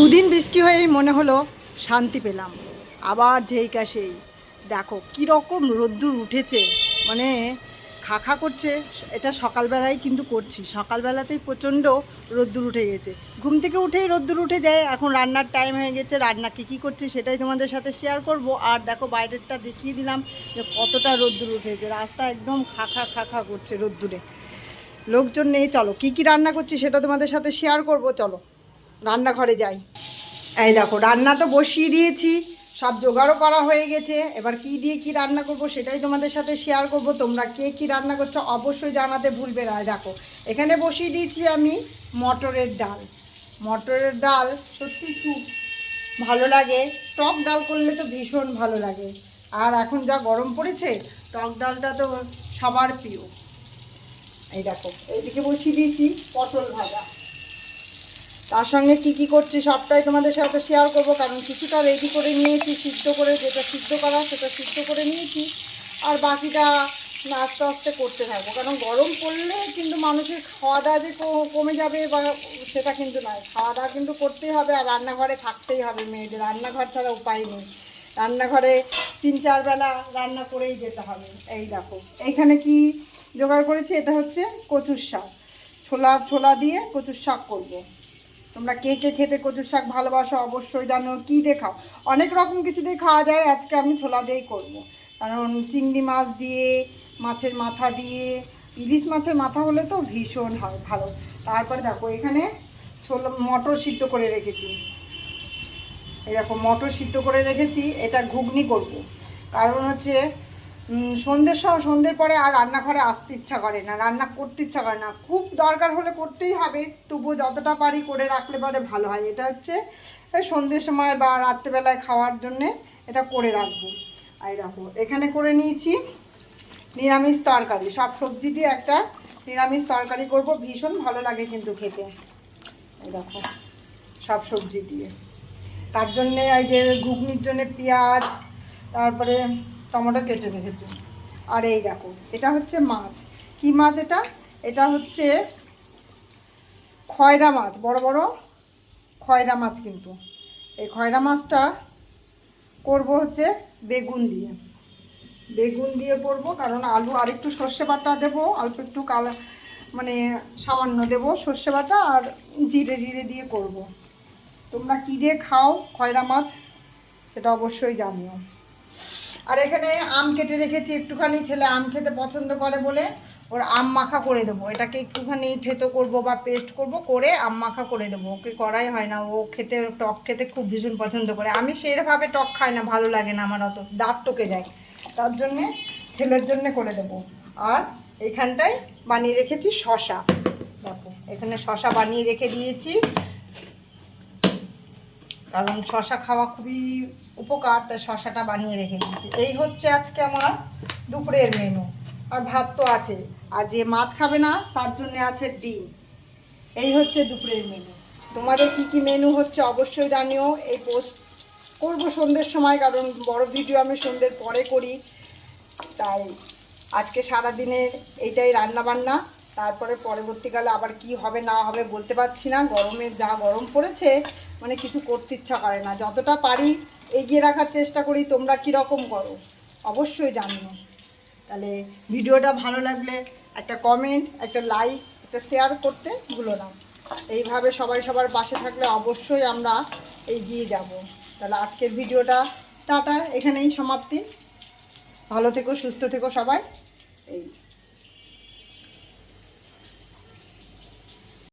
দুদিন বৃষ্টি হয়েই মনে হলো শান্তি পেলাম। আবার যেইকা সেই দেখো, কীরকম রোদ্দুর উঠেছে। মানে খাখা করছে, এটা সকালবেলায় কিন্তু করছি। সকালবেলাতেই প্রচণ্ড রোদ্দুর উঠে গেছে। ঘুম থেকে উঠেই রোদ্দুর উঠে যায়। এখন রান্নার টাইম হয়ে গেছে। রান্না কী কী করছি সেটাই তোমাদের সাথে শেয়ার করব। আর দেখো, বাইরেরটা দেখিয়ে দিলাম যে কতটা রোদ্দুর উঠেছে। রাস্তা একদম খাখা খাখা করছে রোদ্দুরে। লোকজন নেই, চলো। কী কী রান্না করছি সেটা তোমাদের সাথে শেয়ার করব। চলো, রান্নাঘরে যাই। এই দেখো, রান্না তো বসিয়ে দিয়েছি, সব জোগাড়ও করা হয়ে গেছে। এবার কি দিয়ে কি রান্না করব সেটাই তোমাদের সাথে শেয়ার করব। তোমরা কে কি রান্না করছ অবশ্যই জানাতে ভুলবে না। দেখো, এখানে বসিয়ে দিয়েছি আমি মটরের ডাল। মটরের ডাল সত্যি খুব ভালো লাগে। টক ডাল করলে তো ভীষণ ভালো লাগে। আর এখন যা গরম পড়েছে, টক ডালটা তো সবার প্রিয়। এই দেখো, এইদিকে বসিয়ে দিয়েছি পটল ভাজা। তার সঙ্গে কি কি করছি সবটাই তোমাদের সাথে শেয়ার করব, কারণ কিছুটা রেডি করে নিয়েছি, সিদ্ধ করে যেটা সিদ্ধ করা সেটা সিদ্ধ করে নিয়েছি। আর বাকিটা আস্তে আস্তে করতে থাকব, কারণ গরম পড়লে কিন্তু মানুষের খাওয়া দাওয়া যে কমে যাবে বা সেটা কিন্তু নয়। খাওয়া দাওয়া কিন্তু করতেই হবে আর রান্নাঘরে থাকতেই হবে মেয়েদের। রান্নাঘর ছাড়া উপায় নেই। রান্নাঘরে তিন, চার বেলা রান্না করেই যেতে হবে। এই দেখো, এইখানে কি জোগাড় করেছি? এটা হচ্ছে কচুর শাক। ছোলা ছোলা দিয়ে কচুর শাক করব। তোমরা কে কে খেতে কচুর শাক ভালোবাসো অবশ্যই জানো, কী দিয়ে খাও অনেক রকম কিছু দিয়ে খাওয়া যায়, আজকে আমি ছোলা দিয়েই করব। কারণ চিংড়ি মাছ দিয়ে, মাছের মাথা দিয়ে, ইলিশ মাছের মাথা হলে তো ভীষণ হয়, ভালো তারপরে দেখো, এখানে ছোলা, মটর সিদ্ধ করে রেখেছি এরকম মটর সিদ্ধ করে রেখেছি, এটা ঘুগনি করব। কারণ হচ্ছে সন্ধ্যের সময় সন্ধ্যের পরে আর রান্নাঘরে আসতে ইচ্ছা করে না, রান্না করতে ইচ্ছা করে না। খুব দরকার হলে করতেই হবে, তবুও যতটা পারি করে রাখলে পরে ভালো হয়। এটা হচ্ছে সন্ধ্যের সময় বা রাত্রেবেলায় খাওয়ার জন্যে এটা করে রাখব। আর রাখব এখানে করে নিয়েছি নিরামিষ তরকারি। সব সবজি দিয়ে একটা নিরামিষ তরকারি করব। ভীষণ ভালো লাগে কিন্তু খেতে। দেখো, সব সবজি দিয়ে। তার জন্যে এই যে ঘুগনির জন্যে পেঁয়াজ, তারপরে টমেটো কেটে রেখেছি। আর এই দেখো, এটা হচ্ছে মাছ। কি মাছ এটা? এটা হচ্ছে খয়রা মাছ, বড় বড় খয়রা মাছ কিন্তু। এই খয়রা মাছটা করব হচ্ছে বেগুন দিয়ে। বেগুন দিয়ে করব, কারণ আলু আর একটু সর্ষে বাটা দেবো, অল্প একটু কালা মানে সামান্য দেবো সর্ষে বাটা আর জিরে জিরে দিয়ে করব। তোমরা কী দিয়ে খাও খয়রা মাছ, সেটা অবশ্যই জানিও। আর এখানে আম কেটে রেখেছি একটুখানি, ছেলে আম খেতে পছন্দ করে বলে ওর আম মাখা করে দেবো। এটাকে একটুখানি থেতো করব বা পেস্ট করব, করে আম মাখা করে দেবো। ওকে করাই হয় না, ও খেতে, টক খেতে খুব ভীষণ পছন্দ করে। আমি সেরভাবে টক খাই না, ভালো লাগে না আমার অত, দাঁত টকে যায়। তার জন্যে ছেলের জন্য করে দেবো। আর এখানটায় বানিয়ে রেখেছি শশা দেখো, এখানে শশা বানিয়ে রেখে দিয়েছি। কারণ শশা খাওয়া খুবই উপকার, তাই শশাটা বানিয়ে রেখে দিয়েছি। এই হচ্ছে আজকে আমার দুপুরের মেনু আর ভাত তো আছে। আর যে মাছ খাবে না, তার জন্য আছে ডিম। এই হচ্ছে দুপুরের মেনু তোমাদের কি কি মেনু হচ্ছে অবশ্যই জানিও। এই পোস্ট করব সন্ধ্যের সময়, কারণ বড় ভিডিও আমি সন্ধ্যের পরে করি। তাই আজকে সারা দিনের এইটাই রান্না বান্না তারপরে পরবর্তীকালে আবার কি হবে না হবে বলতে পারছি না। গরমে যা গরম পড়েছে মানে কিছু করতে ইচ্ছা করে না। যতটা পারি এগিয়ে রাখার চেষ্টা করি, তোমরা কী রকম করো? অবশ্যই জানিও। তাহলে ভিডিওটা ভালো লাগলে একটা কমেন্ট একটা লাইক একটা শেয়ার করতে ভুলো না। এইভাবে সবাই সবার পাশে থাকলে অবশ্যই আমরা এগিয়ে যাব। তাহলে আজকের ভিডিওটা টাটা, এখানেই সমাপ্তি। ভালো থেকো, সুস্থ থেকো সবাই। এই